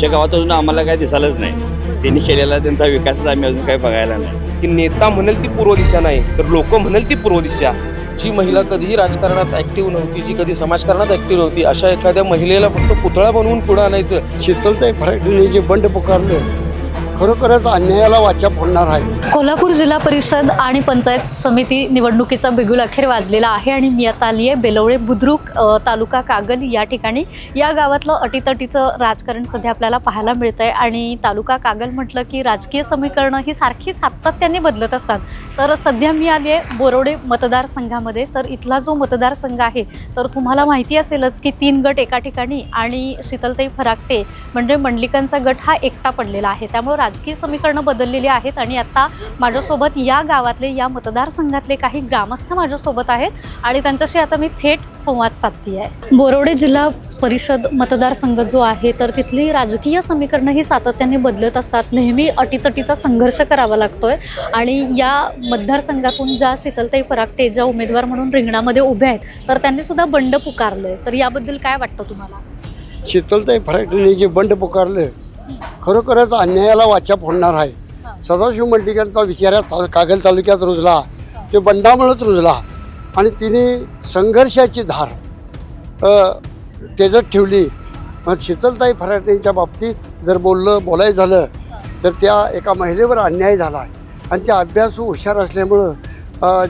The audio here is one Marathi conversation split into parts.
आमच्या गावात अजून आम्हाला काय दिसायलाच नाही. त्यांनी केलेला त्यांचा विकासच आम्ही अजून काही बघायला नाही. की नेता म्हणेल ती पूर्व दिशा नाही तर लोक म्हणेल ती पूर्व दिशा. जी महिला कधीही राजकारणात ऍक्टिव्ह नव्हती जी कधी समाजकारणात ऍक्टिव्ह नव्हती अशा एखाद्या महिलेला फक्त पुतळा बनवून पुढे आणायचं. शीतलताई फराटेने जे बंड पुकारलं खरोखरच अन्यायाला वाचा फोडणार आहे. कोल्हापूर जिल्हा परिषद आणि पंचायत समिती निवडणुकीचा बिगुल अखेर वाजलेला आहे आणि मी आता आली आहे. बेलवळे बुद्रुक तालुका कागल या ठिकाणी या गावातलं अटीतटीचं राजकारण सध्या आपल्याला पाहायला मिळतं आहे आणि तालुका कागल म्हटलं की राजकीय समीकरणं ही सारखी सातत्याने बदलत असतात. तर सध्या मी आली आहे बोरोडे मतदारसंघामध्ये. तर इथला जो मतदारसंघ आहे तर तुम्हाला माहिती असेलच की तीन गट एका ठिकाणी आणि शीतलताई फराकटे म्हणजे मंडलिकांचा गट हा एकटा पडलेला आहे. त्यामुळे राजकीय समीकरणं बदललेली आहेत आणि आता माझ्यासोबत या गावातले या मतदारसंघातले काही ग्रामस्थ माझ्यासोबत आहेत आणि त्यांच्याशी आता मी थेट संवाद साधती आहे बोरोडे जिल्हा परिषद मतदारसंघ जो आहे तर तिथली राजकीय समीकरणं ही सातत्याने बदलत असतात. नेहमी अटीतटीचा संघर्ष करावा लागतोय आणि या मतदारसंघातून ज्या शीतलताई परागटे ज्या उमेदवार म्हणून रिंगणामध्ये उभ्या आहेत तर त्यांनी सुद्धा बंड पुकारलंय. तर याबद्दल काय वाटतं तुम्हाला? शीतलताई फराटेने जे बंड पुकारलं खरोखरच अन्यायाला वाचा फोडणार आहे. सदाशिव मंडिकांचा विचार या ता- कागल तालुक्यात रुजला. ते बंडामुळेच रुजला. आणि तिने संघर्षाची धार तेजत ठेवली. शीतलताई फराटेंच्या बाबतीत जर बोललं बोलायचं झालं तर त्या एका महिलेवर अन्याय झाला. आणि त्या अभ्यासू हुशार असल्यामुळं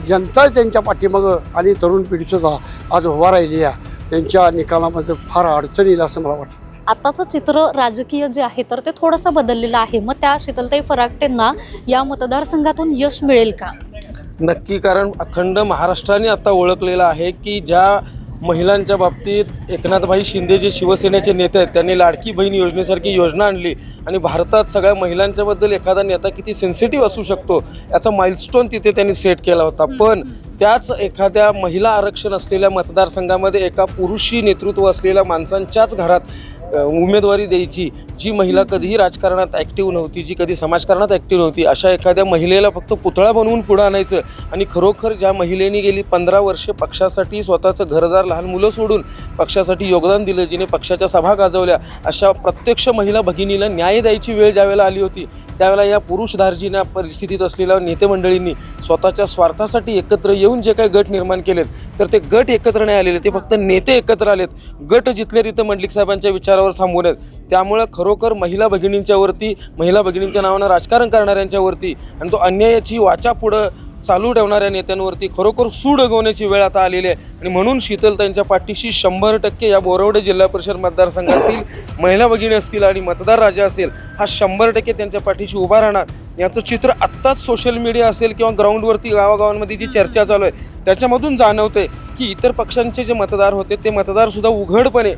जनता त्यांच्या पाठीमागं आणि तरुण पिढीसुद्धा आज उभा राहिली आहे. त्यांच्या निकालामध्ये फार अडचण येईल असं मला वाटतं. आताचं चित्र राजकीय जे आहे तर ते थोडंसं बदललेलं आहे. मग त्या शीतलताई फरागटेंना या मतदारसंघातून यश मिळेल का? नक्की कारण अखंड महाराष्ट्राने आता ओळखलेलं आहे की ज्या महिलांच्या बाबतीत एकनाथभाई शिंदे जे शिवसेनेचे नेते आहेत त्यांनी लाडकी बहीण योजनेसारखी योजना आणली आणि भारतात सगळ्या महिलांच्याबद्दल एखादा नेता किती सेन्सिटिव्ह असू शकतो याचा माइलस्टोन तिथे त्यांनी सेट केला होता. पण त्याच एखाद्या महिला आरक्षण असलेल्या मतदारसंघामध्ये एका पुरुषी नेतृत्व असलेल्या माणसांच्याच घरात उमेदवारी द्यायची जी महिला कधीही राजकारणात ॲक्टिव्ह नव्हती जी कधी समाजकारणात ॲक्टिव्ह नव्हती अशा एखाद्या महिलेला फक्त पुतळा बनवून पुढं आणायचं आणि खरोखर ज्या महिलेने गेली पंधरा वर्षे पक्षासाठी स्वतःचं घरदार लहान मुलं सोडून पक्षासाठी योगदान दिलं जिने पक्षाच्या सभा गाजवल्या अशा प्रत्यक्ष महिला भगिनीला न्याय द्यायची वेळ ज्यावेळेला आली होती त्यावेळेला या पुरुषधार्जीना परिस्थितीत असलेल्या नेते मंडळींनी स्वतःच्या स्वार्थासाठी एकत्र येऊन जे काही गट निर्माण केलेत तर ते गट एकत्र नाही आलेले ते फक्त नेते एकत्र आलेत. गट जिथले तिथं मंडलिक साहेबांच्या विचारावर थांबून आहेत. त्यामुळं खरोखर महिला भगिनींच्यावरती महिला भगिनींच्या नावानं राजकारण करणाऱ्यांच्यावरती आणि तो अन्यायाची वाचा पुढं चालू ठेवणाऱ्या नेत्यांवरती खरोखर सूड उगवण्याची वेळ आता आलेली आहे. आणि म्हणून शीतल त्यांच्या पाठीशी शंभर टक्के या बोरवडे जिल्हा परिषद मतदारसंघातील महिला भगिनी असतील आणि मतदार राजा असेल हा शंभर टक्के त्यांच्या पाठीशी उभा राहणार. याचं चित्र आत्ताच सोशल मीडिया असेल किंवा ग्राउंडवरती गावागावांमध्ये जी चर्चा चालू आहे त्याच्यामधून जाणवते की इतर पक्षांचे जे मतदार होते ते मतदारसुद्धा उघडपणे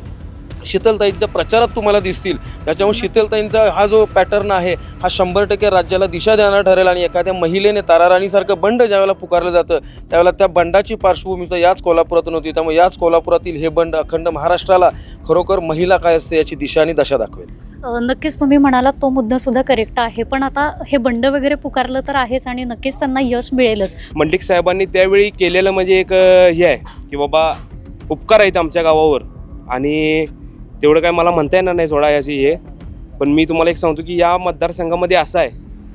शीतलताईंच्या प्रचारात तुम्हाला दिसतील. त्याच्यामुळे शीतलताईंचा हा जो पॅटर्न आहे हा शंभर टक्के राज्याला दिशा देणारा ठरेल आणि एखाद्या महिलेने ताराराणीसारखं बंड ज्यावेळेला पुकारलं जातं त्यावेळेला त्या बंडाची पार्श्वभूमी तर याच कोल्हापुरातून होती. त्यामुळे याच कोल्हापुरातील हे बंड अखंड महाराष्ट्राला खरोखर महिला काय असते याची दिशा आणि दशा दाखवेल. नक्कीच तुम्ही म्हणालात तो मुद्दा सुद्धा करेक्ट आहे पण आता हे बंड वगैरे पुकारलं तर आहेच आणि नक्कीच त्यांना यश मिळेलच. मंडलिक साहेबांनी त्यावेळी केलेलं म्हणजे एक हे आहे की बाबा उपकार आहेत आमच्या गावावर आणि तेवढं काय मला म्हणता येणार नाही थोडा याची हे. पण मी तुम्हाला एक सांगतो की या मतदारसंघामध्ये असं आहे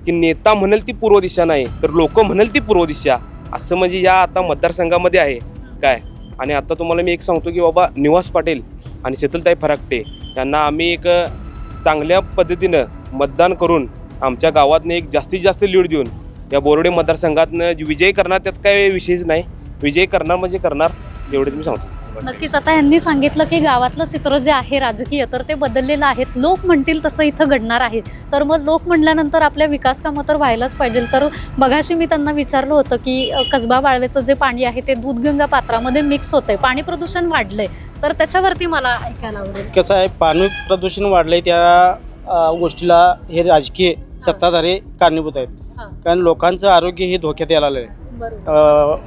की नेता म्हणेल ती पूर्व दिशा नाही तर लोक म्हणेल ती पूर्व दिशा. असं म्हणजे या आता मतदारसंघामध्ये आहे काय? आणि आता तुम्हाला मी एक सांगतो की बाबा निवास पाटील आणि शीतलताई फराकटे यांना आम्ही एक चांगल्या पद्धतीनं मतदान करून आमच्या गावातनं एक जास्तीत जास्त लीड देऊन या बोर्डे मतदारसंघातनं विजय करणार त्यात काय विषयच नाही. विजय करणार म्हणजे करणार एवढं मी सांगतो. नक्कीच. आता यांनी सांगितलं की गावातलं चित्र जे आहे राजकीय तर ते बदललेलं आहे लोक म्हणतील तसं इथं घडणार आहे. तर मग लोक म्हणल्यानंतर आपल्या विकास कामं तर व्हायलाच पाहिजे तर बघाशी मी त्यांना विचारलं होतं की कसबा बाळवेचं जे पाणी आहे ते दूधगंगा पात्रामध्ये मिक्स होतंय. पाणी प्रदूषण वाढलंय. तर त्याच्यावरती मला ऐकायला आवडेल. कसं आहे पाणी प्रदूषण वाढलंय त्या गोष्टीला हे राजकीय सत्ताधारी कारणीभूत आहेत. कारण लोकांचं आरोग्य हे धोक्यात यायला आहे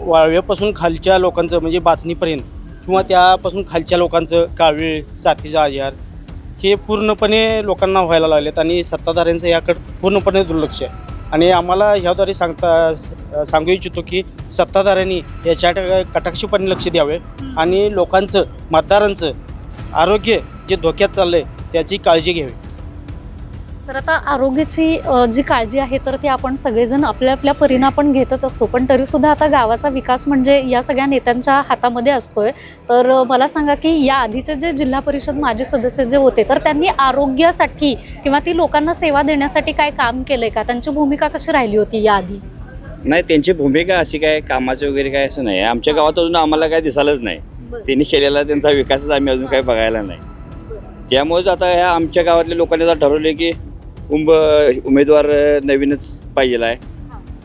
वाळव्यापासून खालच्या लोकांचं म्हणजे बाचणीपर्यंत. किंवा त्यापासून खालच्या लोकांचं कावीळ साथीचा आजार हे पूर्णपणे लोकांना व्हायला लागलेत आणि सत्ताधाऱ्यांचं याकडे पूर्णपणे दुर्लक्ष आहे. आणि आम्हाला ह्याद्वारे सांगता सांगू इच्छितो की सत्ताधाऱ्यांनी याच्या कटाक्षीपणे लक्ष द्यावे आणि लोकांचं मतदारांचं आरोग्य जे धोक्यात चाललं आहे त्याची काळजी घ्यावी. तर आता आरोग्याची जी काळजी आहे तर ती आपण सगळेजण आपल्या आपल्या परीनं आपण घेतच असतो. पण तरीसुद्धा आता गावाचा विकास म्हणजे या सगळ्या नेत्यांच्या हातामध्ये असतोय. तर मला सांगा की या आधीचे जे जिल्हा परिषद माजी सदस्य जे होते तर त्यांनी आरोग्यासाठी किंवा ती लोकांना सेवा देण्यासाठी काय काम केलंय का? त्यांची भूमिका कशी राहिली होती याआधी? नाही त्यांची भूमिका अशी काय कामाचं वगैरे काय असं नाही. आमच्या गावात अजून आम्हाला काय दिसालच नाही. त्यांनी केलेला त्यांचा विकासच आम्ही अजून काही बघायला नाही. त्यामुळेच आता ह्या आमच्या गावातल्या लोकांनी आता ठरवले की उंब उमेदवार नवीनच पाहिजे आहे.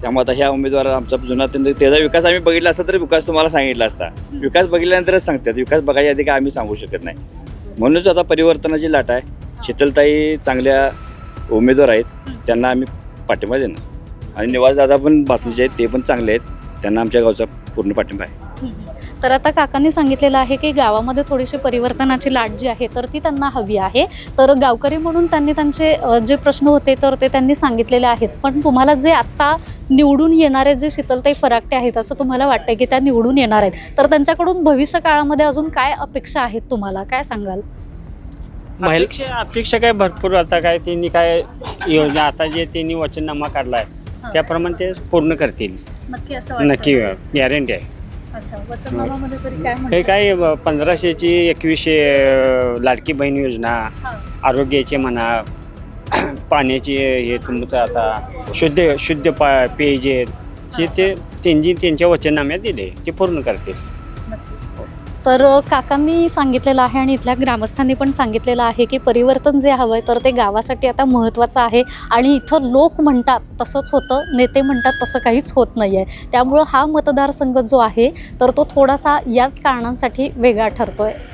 त्यामुळे आता ह्या उमेदवार आमचा जुना त्यांचा त्याचा विकास आम्ही बघितला असता तर विकास तुम्हाला सांगितला असता. विकास बघितल्यानंतरच सांगतात. विकास बघायच्या आधी काय आम्ही सांगू शकत नाही. म्हणूनच आता परिवर्तनाची लाट आहे. शीतलताई चांगल्या उमेदवार आहेत. त्यांना आम्ही पाठिंबा देणार. आणि निवासदादा पण बातमीचे आहेत ते पण चांगले आहेत. त्यांना आमच्या गावचा पूर्ण पाठिंबा आहे. तर आता काकांनी सांगितलेलं आहे की गावामध्ये थोडीशी परिवर्तनाची लाट जी आहे तर ती त्यांना हवी आहे. तर गावकरी म्हणून त्यांनी त्यांचे जे प्रश्न होते तर ते त्यांनी सांगितलेले आहेत. पण तुम्हाला जे आत्ता निवडून येणारे जे शीतलताई फराकटे आहेत असं तुम्हाला वाटतंय की त्या निवडून येणार आहेत. तर त्यांच्याकडून भविष्य काळामध्ये अजून काय अपेक्षा आहेत तुम्हाला? काय सांगाल? अपेक्षा अपेक्षा काय भरपूर आता काय त्यांनी काय योजना आता जे त्यांनी वचननामा काढला आहे त्याप्रमाणे ते पूर्ण करतील. नक्की असं नक्की गॅरंटी आहे. अच्छा वचननामामध्ये तरी काय हे म्हणतात? काय पंधराशेची एकवीसशे अ, लाडकी बहीण योजना हा. आरोग्याची म्हणा पाण्याची हे तुमचं आता शुद्ध शुद्ध पा पेयजे हे ते त्यांनी त्यांच्या वचननाम्यात दिले ते पूर्ण करतील. तर काकांनी सांगितलेलं आहे आणि इथल्या ग्रामस्थांनी पण सांगितलेलं आहे की परिवर्तन जे हवं आहे तर ते गावासाठी आता महत्त्वाचं आहे. आणि इथं लोक म्हणतात तसंच होतं. नेते म्हणतात तसं काहीच होत नाही आहे त्यामुळं हा मतदारसंघ जो आहे तर तो थोडासा याच कारणांसाठी वेगळा ठरतो आहे